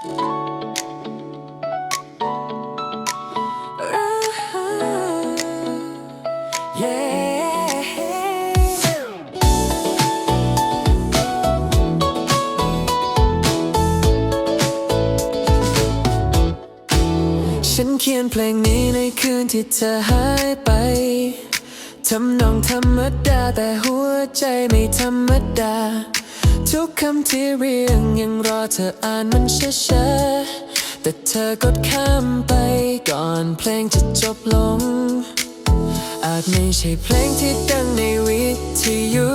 ฉันเขียนเพลงนี้ในคืนที่เธอหายไป ทำนองธรรมดาแต่หัวใจไม่ธรรมดา ทุกคำที่เรียงยังรอเธออ่านมันช้าๆแต่เธอกดข้ามไปก่อนเพลงจะจบลง อาจไม่ใช่เพลงที่ดังในวิทยุ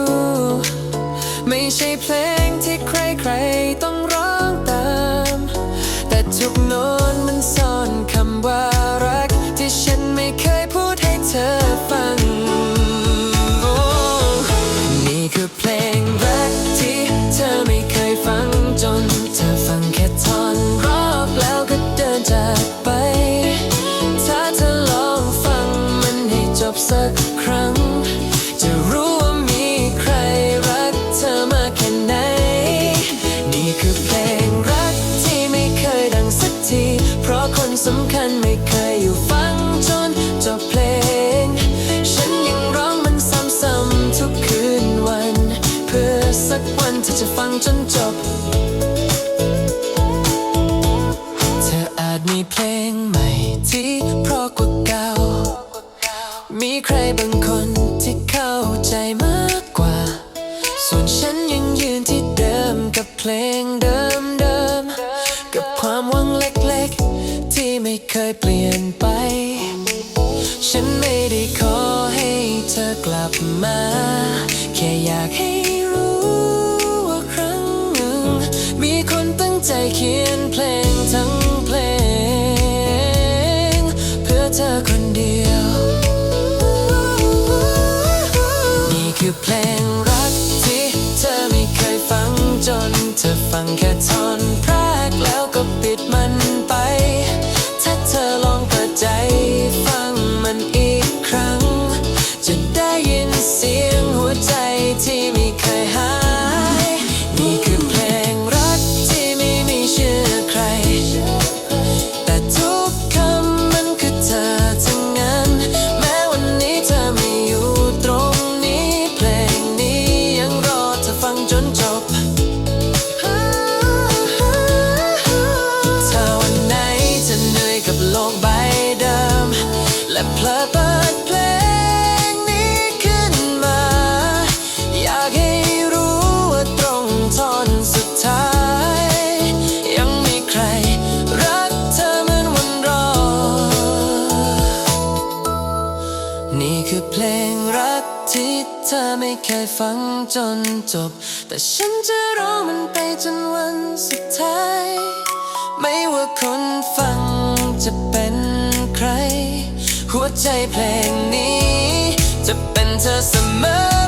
ไม่ใช่เพลงที่ใครๆต้องร้องตาม แต่ทุกโน้ตมันซ่อนคำว่า เพราะคนสำคัญไม่เคยอยู่ฟังจนจบเพลง ฉันยังร้องมันซ้ำๆทุกคืนวัน เพื่อสักวันเธอจะฟังจนจบ เธออาจมีเพลงใหม่ที่เพราะกว่า เคยเปลี่ยนไป ฉันไม่ได้ขอให้เธอกลับมา แค่อยากให้รู้ว่าครั้งหนึ่ง มีคนตั้งใจเขียนเพลงทั้งเพลง เพื่อเธอคนเดียว นี่คือเพลงรักที่เธอไม่เคยฟังจน เธอฟังแค่ท่อนแรก และเพลอเปิดเพลงนี้ขึ้นมา อยากให้รู้ว่าตรงท่อนสุดท้าย ยังมีใครรักเธอเหมือนวันรอ นี่คือเพลงรักที่เธอไม่เคยฟังจนจบ แต่ฉันจะร้องมันไปจนวันสุดท้าย ไม่ว่าคนฟัง ใจเพลงนี้ จะเป็นเธอเสมอ